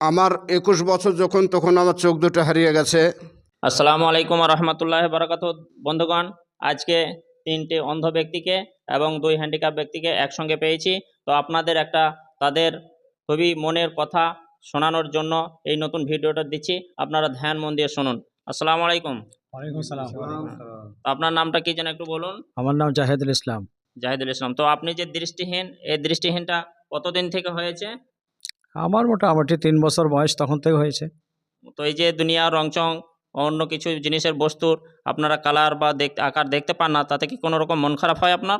আমার একুশ বছর যখন তখন আমার চোখ দুটো হারিয়ে গেছে। আসসালামু আলাইকুম রহমতুল্লাহ বারাকাত বন্ধুগণ আজকে তিনটে অন্ধ ব্যক্তিকে এবং দুই হ্যান্ডিক্যাপ ব্যক্তিকে একসঙ্গে পেয়েছি। তো আপনাদের একটা তাদের খুবই মনের কথা শোনানোর জন্য এই নতুন ভিডিওটা দিচ্ছি। আপনারা ধ্যান মন দিয়ে শুনুন। আসসালামু আলাইকুম। ওয়ালাইকুম সালাম। তো আপনার নামটা কি যেন একটু বলুন? আমার নাম জাহেদুল ইসলাম। জাহিদুল ইসলাম। তো আপনি যে দৃষ্টিহীন এই দৃষ্টিহীনটা কতদিন থেকে হয়েছে? আমার মোটামুটি তিন বছর বয়স তখন থেকে হয়েছে। তো এই যে দুনিয়া রংচং অন্য কিছু জিনিসের বস্তুর আপনারা কালার বা দেখতে আকার দেখতে পান না তাতে কি কোনো রকম মন খারাপ হয় আপনার?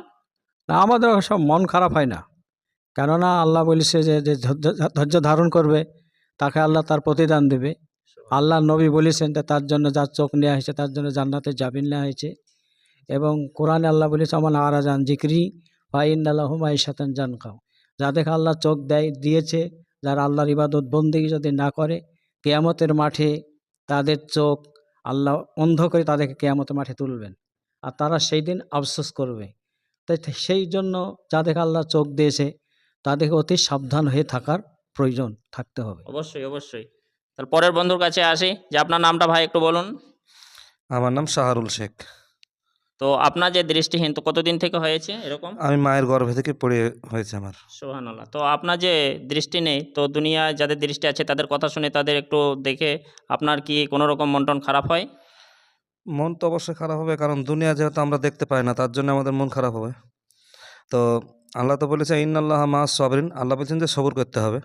না আমাদের সব মন খারাপ হয় না। কেননা আল্লাহ বলেছে যে যে ধৈর্য- ধারণ করবে তাকে আল্লাহ তার প্রতিদান দেবে। আল্লাহ নবী বলেছেন যে তার জন্য যার চোখ নেওয়া হয়েছে তার জন্য জান্নাতে জাবিন নেওয়া হয়েছে। এবং কোরআনে আল্লাহ বলেছে আমার আরাজান জিক্রি ফাইন আল্লাহ হুমাই সাতান জান খাও যাদেরকে আল্লাহ চোখ দেয় দিয়েছে যারা আল্লাহর ইবাদত বন্দিগি যদি না করে কেয়ামতের মাঠে তাদের চোখ আল্লাহ অন্ধ করে তাদেরকে কেয়ামতের মাঠে তুলবেন। আর তারা সেই দিন আফসোস করবে। তাই সেই জন্য যাদেরকে আল্লাহ চোখ দিয়েছে তাদেরকে অতি সাবধান হয়ে থাকার প্রয়োজন থাকতে হবে। অবশ্যই অবশ্যই। তাহলে পরের বন্ধুর কাছে আসি। যে আপনার নামটা ভাই একটু বলুন। আমার নাম শাহরুল শেখ। তো আপনার যে দৃষ্টিহীন তো কতদিন থেকে হয়েছে এরকম? আমি মায়ের গর্ভে থেকে পড়ে হয়েছে আমার। সোহানাল্লাহ তো আপনার যে দৃষ্টি নেই তো দুনিয়ায় যাদের দৃষ্টি আছে তাদের কথা শুনে তাদের একটু দেখে আপনার কি কোনো রকম মন টন খারাপ হয়? মন তো অবশ্যই খারাপ হবে কারণ দুনিয়া যেহেতু আমরা দেখতে পাই না তার জন্য আমাদের মন খারাপ হবে। তো আল্লাহ তো বলেছে ইন আল্লাহ মা সবরিন। আল্লাহ বলছেন যে সবর করতে হবে।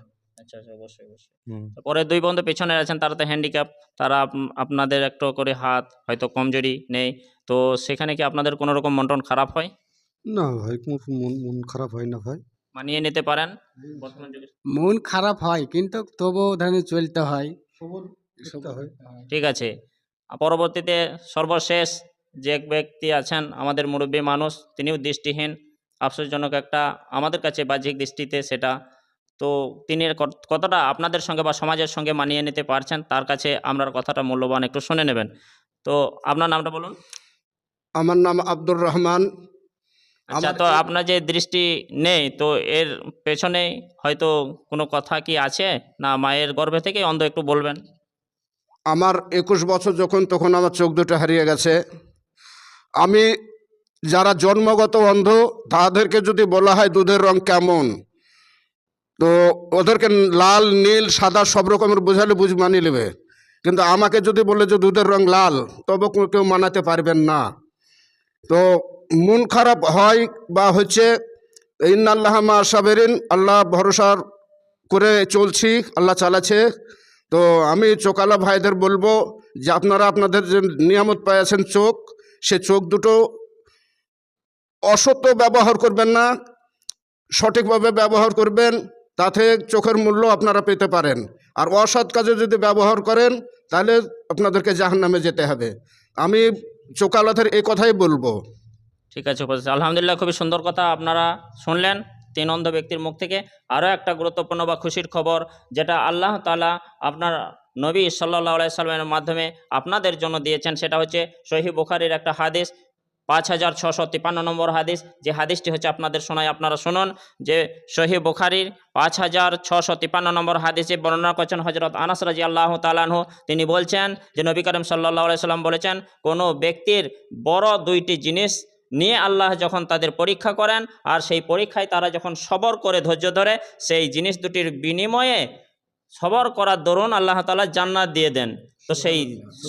আচ্ছা আচ্ছা অবশ্যই অবশ্যই। পরে দুই বন্ধু পেছনে আছেন তারা তো হ্যান্ডিক্যাপ তারা আপ- আপনাদের একটু করে হাত হয়তো কমজোরি নেই। তো সেখানে কি আপনাদের কোনো রকম মন টন খারাপ হয়? না ভাই মন মন খারাপ হয় না ভাই। মানিয়ে নিতে পারেন বর্তমান যুগে? মন খারাপ হয় কিন্তু তবুও ধরেন চলতে হয়। হয়। ঠিক আছে। পরবর্তীতে সর্বশেষ যে এক ব্যক্তি আছেন আমাদের মুরব্বী মানুষ তিনিও দৃষ্টিহীন। আফসোসজনক একটা আমাদের কাছে বাহ্যিক দৃষ্টিতে সেটা তো তিনি কত- কতটা আপনাদের সঙ্গে বা সমাজের সঙ্গে মানিয়ে নিতে পারছেন তার কাছে আপনার কথাটা মূল্যবান একটু শুনে নেবেন। তো আপনার নামটা বলুন। আমার নাম আব্দুর রহমান। আচ্ছা তো আপনার যে দৃষ্টি নেই তো এর পেছনে হয়তো কোনো কথা কি আছে? না মায়ের গর্ভে থেকে অন্ধ একটু বলবেন। আমার একুশ বছর যখন তখন আমার চোখ দুটো হারিয়ে গেছে। আমি যারা জন্মগত অন্ধ তাদেরকে যদি বলা হয় দুধের রং কেমন? তো ওদেরকে লাল, নীল, সাদা সব রকমের বোঝালে বুঝ মানিয়ে নেবে। কিন্তু আমাকে যদি বলে যে দুধের রং লাল, তবে কেউ- মানাতে পারবেন না। তো মন খারাপ হয় বা হচ্ছে, ইন্নাল্লাহ মা সাবেরিন, আল্লাহ ভরসার করে চলছি, আল্লাহ চালাচ্ছে। তো আমি চোকালা ভাইদের বলব যে আপনারা আপনাদের যে নিয়ামত পেয়েছেন চোখ, সে চোখ দুটো অসত্য ব্যবহার করবেন না, সঠিকভাবে ব্যবহার করবেন। তাতে চোখের মূল্য আপনারা পেতে পারেন। আর অসৎ কাজে যদি ব্যবহার করেন, তাহলে আপনাদেরকে জাহান্নামে যেতে হবে। আমি চোকালাথের এই কথাই বলব। ঠিক আছে আলহামদুলিল্লাহ, খুবই সুন্দর কথা আপনারা শুনলেন তিন অন্ধ ব্যক্তির মুখ থেকে। আরও একটা গুরুত্বপূর্ণ বা খুশির খবর, যেটা আল্লাহ তালা আপনার নবী সাল্লাহ সাল্লামের মাধ্যমে আপনাদের জন্য দিয়েছেন, সেটা হচ্ছে সহি বুখারির একটা হাদিস। পাঁচ হাজার ছশো তিপ্পান্ন নম্বর হাদিস। যে হাদিসটি হচ্ছে আপনাদের শোনায়, আপনারা শুনুন। যে সহি বুখারির পাঁচ হাজার ছশো তিপ্পান্ন নম্বর হাদিসে বর্ণনা করছেন হজরত আনাস রাজি আল্লাহ তালানহু তিনি বলছেন যে, নবী করিম সাল্লাহ সাল্লাম বলেছেন, কোনো ব্যক্তির বড় দুইটি জিনিস নিয়ে আল্লাহ যখন তাদের পরীক্ষা করেন, আর সেই পরীক্ষায় তারা যখন সবর করে ধৈর্য ধরে, সেই জিনিস দুটির বিনিময়ে সবর করার দরুন আল্লাহ তালা জান্নাত দিয়ে দেন। তো সেই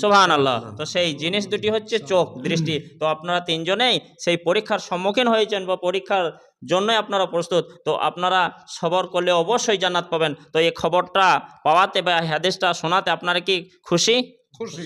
সোহান আল্লাহ তো সেই জিনিস দুটি হচ্ছে চোখ, দৃষ্টি। তো আপনারা তিনজনেই সেই পরীক্ষার সম্মুখীন হয়েছেন বা পরীক্ষার জন্যই আপনারা প্রস্তুত। তো আপনারা সবর করলে অবশ্যই জান্নাত পাবেন। তো এই খবরটা পাওয়াতে বা হ্যাদেশটা শোনাতে আপনারা কি খুশি? খুশি।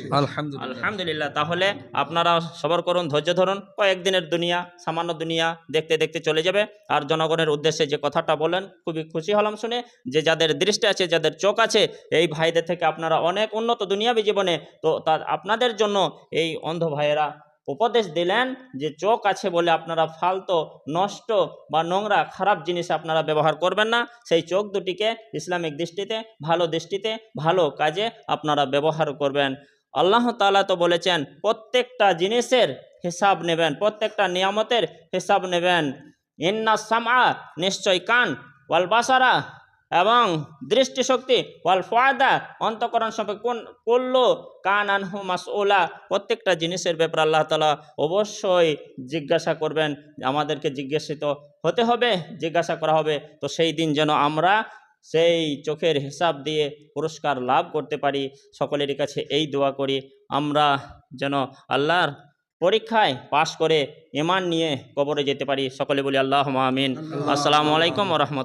আলহামদুলিল্লাহ। তাহলে আপনারা সবর করুন ধৈর্য ধরুন। কয়েকদিনের দুনিয়া সামান্য দুনিয়া দেখতে দেখতে চলে যাবে। আর জনগণের উদ্দেশ্যে যে কথাটা বলেন খুবই খুশি হলাম শুনে যে যাদের দৃষ্টি আছে যাদের চোখ আছে এই ভাইদের থেকে আপনারা অনেক উন্নত দুনিয়াবী জীবনে। তো তা আপনাদের জন্য এই অন্ধ ভাইয়েরা উপদেশ দিলেন যে চোখ আছে বলে আপনারা ফালতো, নষ্ট বা নোংরা, খারাপ জিনিস আপনারা ব্যবহার করবেন না। সেই চোখ দুটিকে ইসলামিক দৃষ্টিতে, ভালো দৃষ্টিতে, ভালো কাজে আপনারা ব্যবহার করবেন। আল্লাহ তালা তো বলেছেন, প্রত্যেকটা জিনিসের হিসাব নেবেন, প্রত্যেকটা নিয়ামতের হিসাব নেবেন। ইন্না সামা নিশ্চয় কান। ওয়াল বাসারা এবং দৃষ্টিশক্তি ওয়াল ফায়দা অন্তকরণ সম্পর্কে কোন করল কান আনহু মাসওলা প্রত্যেকটা জিনিসের ব্যাপারে আল্লাহ তালা অবশ্যই জিজ্ঞাসা করবেন আমাদেরকে জিজ্ঞাসিত হতে হবে জিজ্ঞাসা করা হবে। তো সেই দিন যেন আমরা সেই চোখের হিসাব দিয়ে পুরস্কার লাভ করতে পারি সকলের কাছে এই দোয়া করি। আমরা যেন আল্লাহর পরীক্ষায় পাশ করে ইমান নিয়ে কবরে যেতে পারি সকলে বলি আল্লাহ আমিন। আসসালামু আলাইকুম রহমত